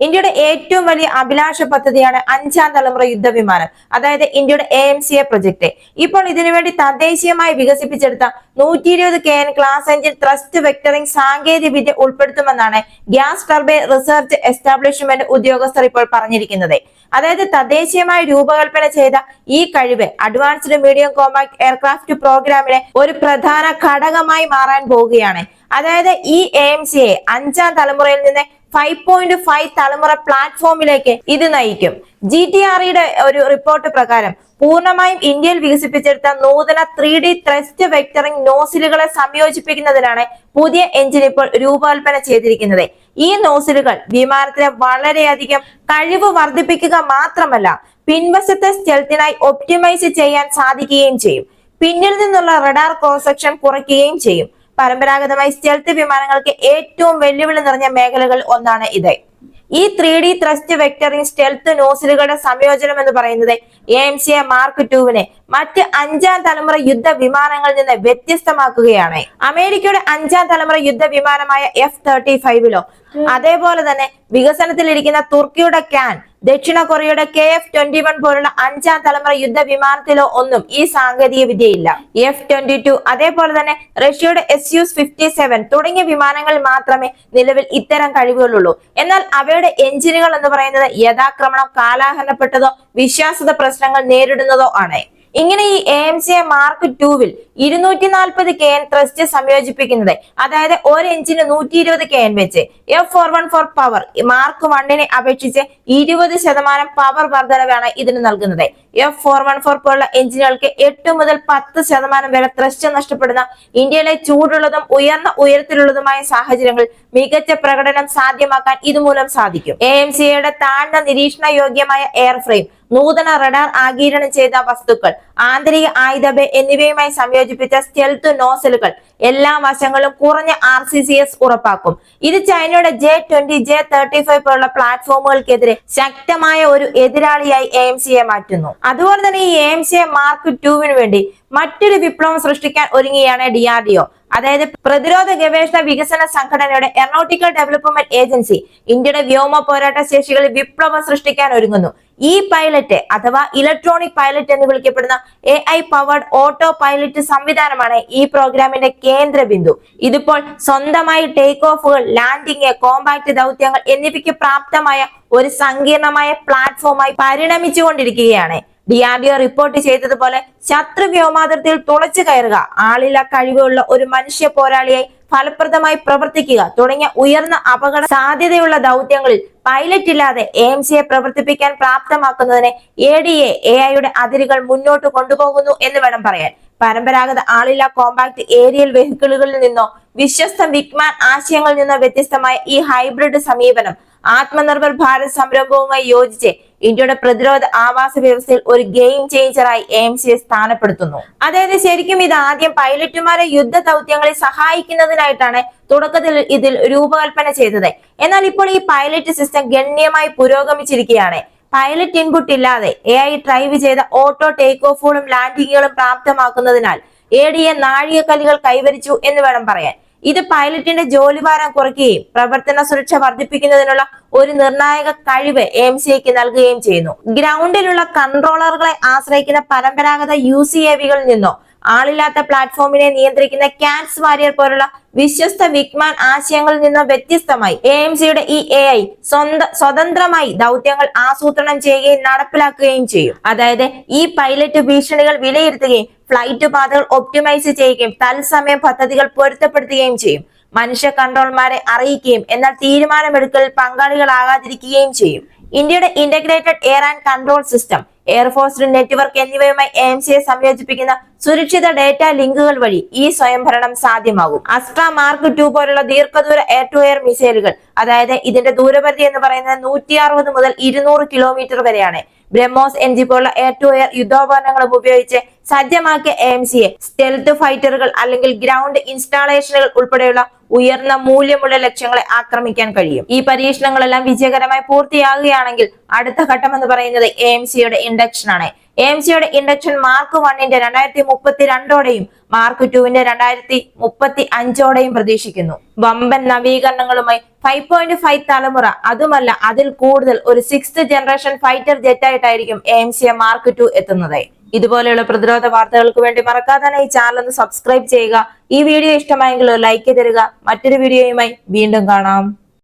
ഇന്ത്യയുടെ ഏറ്റവും വലിയ അഭിലാഷ പദ്ധതിയാണ് അഞ്ചാം തലമുറ യുദ്ധവിമാനം. അതായത് ഇന്ത്യയുടെ A M C A project ഇപ്പോൾ ഇതിനുവേണ്ടി തദ്ദേശീയമായി വികസിപ്പിച്ചെടുത്ത നൂറ്റി ഇരുപത് K N class engine thrust vectoring സാങ്കേതിക വിദ്യ ഉൾപ്പെടുത്തുമെന്നാണ് ഗ്യാസ് ടർബൈൻ റിസർച്ച് എസ്റ്റാബ്ലിഷ്മെന്റ് ഉദ്യോഗസ്ഥർ ഇപ്പോൾ പറഞ്ഞിരിക്കുന്നത്. അതായത് തദ്ദേശീയമായി രൂപകൽപ്പന ചെയ്ത ഈ കഴിവ് അഡ്വാൻസ്ഡ് മീഡിയം കോമ്പാക്ട് എയർക്രാഫ്റ്റ് പ്രോഗ്രാമിലെ ഒരു പ്രധാന ഘടകമായി മാറാൻ പോവുകയാണ്. അതായത് ഈ എ എം സി എ അഞ്ചാം തലമുറയിൽ നിന്ന് ഫൈവ് പോയിന്റ് ഫൈവ് തലമുറ പ്ലാറ്റ്ഫോമിലേക്ക് ഇത് നയിക്കും. ജി ടി ആർഇയുടെ ഒരു റിപ്പോർട്ട് പ്രകാരം പൂർണമായും ഇന്ത്യയിൽ വികസിപ്പിച്ചെടുത്ത നൂതന ത്രീ ഡി ത്രസ്റ്റ് വെക്ടറിംഗ് നോസിലുകളെ സംയോജിപ്പിക്കുന്നതിനാണ് പുതിയ എഞ്ചിൻ ഇപ്പോൾ രൂപകൽപ്പന ചെയ്തിരിക്കുന്നത്. ഈ നോസിലുകൾ വിമാനത്തിന് വളരെയധികം കഴിവ് വർദ്ധിപ്പിക്കുക മാത്രമല്ല പിൻവശത്തെ സ്റ്റെൽത്തിനായി ഒപ്റ്റിമൈസ് ചെയ്യാൻ സാധിക്കുകയും ചെയ്യും. പിന്നിൽ നിന്നുള്ള റഡാർ ക്രോസ് സെക്ഷൻ കുറയ്ക്കുകയും ചെയ്യും. പരമ്പരാഗതമായി സ്റ്റെൽത്ത് വിമാനങ്ങൾക്ക് ഏറ്റവും വെല്ലുവിളി നിറഞ്ഞ മേഖലകൾ ഒന്നാണ് ഇത്. ഈ three D thrust vectoring stealth നോസിലുകളുടെ സംയോജനം എന്ന് പറയുന്നത് A M C A mark ടുവിനെ മറ്റ് അഞ്ചാം തലമുറ യുദ്ധ വിമാനങ്ങളിൽ നിന്ന് വ്യത്യസ്തമാക്കുകയാണ്. അമേരിക്കയുടെ അഞ്ചാം തലമുറ യുദ്ധ വിമാനമായ എഫ് തേർട്ടി ഫൈവിലോ അതേപോലെ തന്നെ വികസനത്തിലിരിക്കുന്ന തുർക്കിയുടെ ക്യാൻ ദക്ഷിണ കൊറിയയുടെ കെ എഫ് ട്വന്റി വൺ പോലുള്ള അഞ്ചാം തലമുറ യുദ്ധ വിമാനത്തിലോ ഒന്നും ഈ സാങ്കേതിക വിദ്യയില്ല. എഫ് ട്വന്റി ടു അതേപോലെ തന്നെ റഷ്യയുടെ എസ് യു ഫിഫ്റ്റി സെവൻ തുടങ്ങിയ വിമാനങ്ങൾ മാത്രമേ നിലവിൽ ഇത്തരം കഴിവുകളുള്ളൂ. എന്നാൽ അവയുടെ എഞ്ചിനുകൾ എന്ന് പറയുന്നത് യഥാക്രമണം കാലാഹരണപ്പെട്ടതോ വിശ്വാസത പ്രശ്നങ്ങൾ നേരിടുന്നതോ ആണ്. ഇങ്ങനെ ഈ എ എം സി മാർക്ക് ടൂവിൽ ഇരുന്നൂറ്റി നാൽപ്പത് കെ എൻ ത്രസ്റ്റ് സംയോജിപ്പിക്കുന്നത്. അതായത് ഒരു എഞ്ചിന് നൂറ്റി ഇരുപത് കെ എൻ വെച്ച്. F four one four power mark വണ്ണിനെ അപേക്ഷിച്ച് ഇരുപത് ശതമാനം പവർ വർധനവാണ് ഇതിന് നൽകുന്നത്. എഫ് ഫോർ വൺ ഫോർ പോലുള്ള എഞ്ചിനുകൾക്ക് എട്ട് മുതൽ പത്ത് ശതമാനം വരെ ത്രസ്റ്റ് നഷ്ടപ്പെടുന്ന ഇന്ത്യയിലെ ചൂടുള്ളതും ഉയർന്ന ഉയരത്തിലുള്ളതുമായ സാഹചര്യങ്ങൾ മികച്ച പ്രകടനം സാധ്യമാക്കാൻ ഇതുമൂലം സാധിക്കും. എ എം സി എയുടെ താഴ്ന്ന നിരീക്ഷണ യോഗ്യമായ എയർ ഫ്രെയിം നൂതന റഡാർ ആഗീരണം ചെയ്ത വസ്തുക്കൾ ആന്തരിക ആയുധബ എന്നിവയുമായി സംയോജിപ്പിച്ച സ്റ്റെൽത്ത് നോസലുകൾ. എല്ലാ വശങ്ങളും കുറഞ്ഞ ആർ സി സി എസ് ഉറപ്പാക്കും. ഇത് ചൈനയുടെ J twenty J thirty five പോലുള്ള പ്ലാറ്റ്ഫോമുകൾക്കെതിരെ ശക്തമായ ഒരു എതിരാളിയായി എ എം സിയെ മാറ്റുന്നു. അതുപോലെ തന്നെ ഈ എ എം എ മാർക്ക് ടുവിന് വേണ്ടി മറ്റൊരു വിപ്ലവം സൃഷ്ടിക്കാൻ ഒരുങ്ങിയാണ് ഡി ആർ ഡി ഒ. അതായത് പ്രതിരോധ ഗവേഷണ വികസന സംഘടനയുടെ എറണോട്ടിക്കൽ ഡെവലപ്മെന്റ് ഏജൻസി ഇന്ത്യയുടെ വ്യോമ പോരാട്ട ശേഷികളിൽ വിപ്ലവം സൃഷ്ടിക്കാൻ ഒരുങ്ങുന്നു. ഈ പൈലറ്റ് അഥവാ ഇലക്ട്രോണിക് പൈലറ്റ് എന്ന് വിളിക്കപ്പെടുന്ന A I powered auto pilot സംവിധാനമാണ് ഈ പ്രോഗ്രാമിന്റെ കേന്ദ്ര ബിന്ദു. ഇതിപ്പോൾ സ്വന്തമായി ടേക്ക് ഓഫുകൾ ലാൻഡിംഗ് കോമ്പാക്ട് ദൗത്യങ്ങൾ എന്നിവയ്ക്ക് പ്രാപ്തമായ ഒരു സങ്കീർണമായ പ്ലാറ്റ്ഫോമായി പരിണമിച്ചുകൊണ്ടിരിക്കുകയാണ് D R D O report ചെയ്തതുപോലെ ശത്രു വ്യോമാതിർത്തിയിൽ തുളച്ചു കയറുക ആളില്ല കഴിവുള്ള ഒരു മനുഷ്യ പോരാളിയായി ഫലപ്രദമായി പ്രവർത്തിക്കുക തുടങ്ങിയ ഉയർന്ന അപകട സാധ്യതയുള്ള ദൗത്യങ്ങളിൽ പൈലറ്റ് ഇല്ലാതെ എ എം സിയെ പ്രവർത്തിപ്പിക്കാൻ പ്രാപ്തമാക്കുന്നതിന് എ ഡി എ എ ഐയുടെ അതിരുകൾ മുന്നോട്ട് കൊണ്ടുപോകുന്നു എന്ന് വേണം പറയാൻ. പരമ്പരാഗത ആളില്ല കോമ്പാക്ട് ഏരിയൽ വെഹിക്കിളുകളിൽ നിന്നോ വിശ്വസ്ത വിക്മാൻ ആശയങ്ങളിൽ നിന്നോ വ്യത്യസ്തമായ ഈ ഹൈബ്രിഡ് സമീപനം ആത്മനിർഭർ ഭാരത് സംരംഭവുമായി യോജിച്ച് ഇന്ത്യയുടെ പ്രതിരോധ ആവാസ വ്യവസ്ഥയിൽ ഒരു ഗെയിം ചേഞ്ചറായി എം സി എ സ്ഥാനപ്പെടുത്തുന്നു. അതായത് ശരിക്കും ഇത് ആദ്യം പൈലറ്റുമാരെ യുദ്ധ ദൗത്യങ്ങളിൽ സഹായിക്കുന്നതിനായിട്ടാണ് തുടക്കത്തിൽ ഇതിൽ രൂപകൽപ്പന ചെയ്തത്. എന്നാൽ ഇപ്പോൾ ഈ പൈലറ്റ് സിസ്റ്റം ഗണ്യമായി പുരോഗമിച്ചിരിക്കുകയാണ്. പൈലറ്റ് ഇൻപുട്ട് ഇല്ലാതെ എ ഐ ഡ്രൈവ് ചെയ്ത ഓട്ടോ ടേക്ക് ഓഫുകളും ലാൻഡിങ്ങുകളും പ്രാപ്തമാക്കുന്നതിനാൽ എ ഡി എ നാഴികക്കല്ലുകൾ കൈവരിച്ചു എന്ന് വേണം പറയാൻ. ഇത് പൈലറ്റിന്റെ ജോലിഭാരം കുറയ്ക്കുകയും പ്രവർത്തന സുരക്ഷ വർദ്ധിപ്പിക്കുന്നതിനുള്ള ഒരു നിർണായക കഴിവ് എം സി എക്ക് നൽകുകയും ചെയ്യുന്നു. ഗ്രൗണ്ടിലുള്ള കൺട്രോളറുകളെ ആശ്രയിക്കുന്ന പരമ്പരാഗത യു സി എ വികളിൽ നിന്നോ ആളില്ലാത്ത പ്ലാറ്റ്ഫോമിനെ നിയന്ത്രിക്കുന്ന ക്യാറ്റ്സ് വാരിയർ പോലുള്ള വിശ്വസ്ത വിക്മാൻ ആശയങ്ങളിൽ നിന്ന് വ്യത്യസ്തമായി എ എം സിയുടെ ഈ എ ഐ സ്വന്ത സ്വതന്ത്രമായി ദൗത്യങ്ങൾ ആസൂത്രണം ചെയ്യുകയും നടപ്പിലാക്കുകയും ചെയ്യും. അതായത് ഈ പൈലറ്റ് ഭീഷണികൾ വിലയിരുത്തുകയും ഫ്ലൈറ്റ് പാതകൾ ഒപ്റ്റിമൈസ് ചെയ്യുകയും തത്സമയം പദ്ധതികൾ പൊരുത്തപ്പെടുത്തുകയും ചെയ്യും. മനുഷ്യ കൺട്രോൾമാരെ അറിയിക്കുകയും എന്നാൽ തീരുമാനമെടുക്കലിൽ പങ്കാളികളാകാതിരിക്കുകയും ചെയ്യും. ഇന്ത്യയുടെ integrated air and control system air force network എന്നിവയുമായി എം സിയെ സംയോജിപ്പിക്കുന്ന സുരക്ഷിത ഡേറ്റ ലിങ്കുകൾ വഴി ഈ സ്വയംഭരണം സാധ്യമാകും. അസ്ട്ര മാർക്ക് ടു പോലുള്ള ദീർഘദൂര എയർ ടു എയർ മിസൈലുകൾ അതായത് ഇതിന്റെ ദൂരപരിധി എന്ന് പറയുന്നത് നൂറ്റി അറുപത് മുതൽ ഇരുന്നൂറ് കിലോമീറ്റർ വരെയാണ്. ബ്രഹ്മോസ് എൻ ജി പോലുള്ള എയർ ടു എയർ യുദ്ധോപകരണങ്ങളും ഉപയോഗിച്ച് സജ്ജമാക്കിയ എം സിയെ സ്റ്റെൽത്ത് ഫൈറ്ററുകൾ അല്ലെങ്കിൽ ഗ്രൗണ്ട് ഇൻസ്റ്റാളേഷനുകൾ ഉൾപ്പെടെയുള്ള ഉയർന്ന മൂല്യമുള്ള ലക്ഷ്യങ്ങളെ ആക്രമിക്കാൻ കഴിയും. ഈ പരീക്ഷണങ്ങളെല്ലാം വിജയകരമായി പൂർത്തിയാകുകയാണെങ്കിൽ അടുത്ത ഘട്ടം എന്ന് പറയുന്നത് എ എം സിയുടെ ഇൻഡക്ഷൻ ആണ് എം സിയുടെ ഇൻഡക്ഷൻ മാർക്ക് വണ്ണിന്റെ രണ്ടായിരത്തി മുപ്പത്തി രണ്ടോടെയും മാർക്ക് ടുവിന്റെ രണ്ടായിരത്തി മുപ്പത്തി അഞ്ചോടെയും പ്രതീക്ഷിക്കുന്നു. വമ്പൻ നവീകരണങ്ങളുമായി ഫൈവ് പോയിന്റ് ഫൈവ് തലമുറ. അതുമല്ല അതിൽ കൂടുതൽ ഒരു സിക്സ്ത് ജനറേഷൻ ഫൈറ്റർ ജെറ്റായിട്ടായിരിക്കും എം സി മാർക്ക് ടു എത്തുന്നത്. ഇതുപോലെയുള്ള പ്രതിരോധ വാർത്തകൾക്ക് വേണ്ടി മറക്കാതെ ഈ ചാനൽ ഒന്ന് സബ്സ്ക്രൈബ് ചെയ്യുക. ഈ വീഡിയോ ഇഷ്ടമായെങ്കിൽ ലൈക്ക് തരിക. മറ്റൊരു വീഡിയോയുമായി വീണ്ടും കാണാം.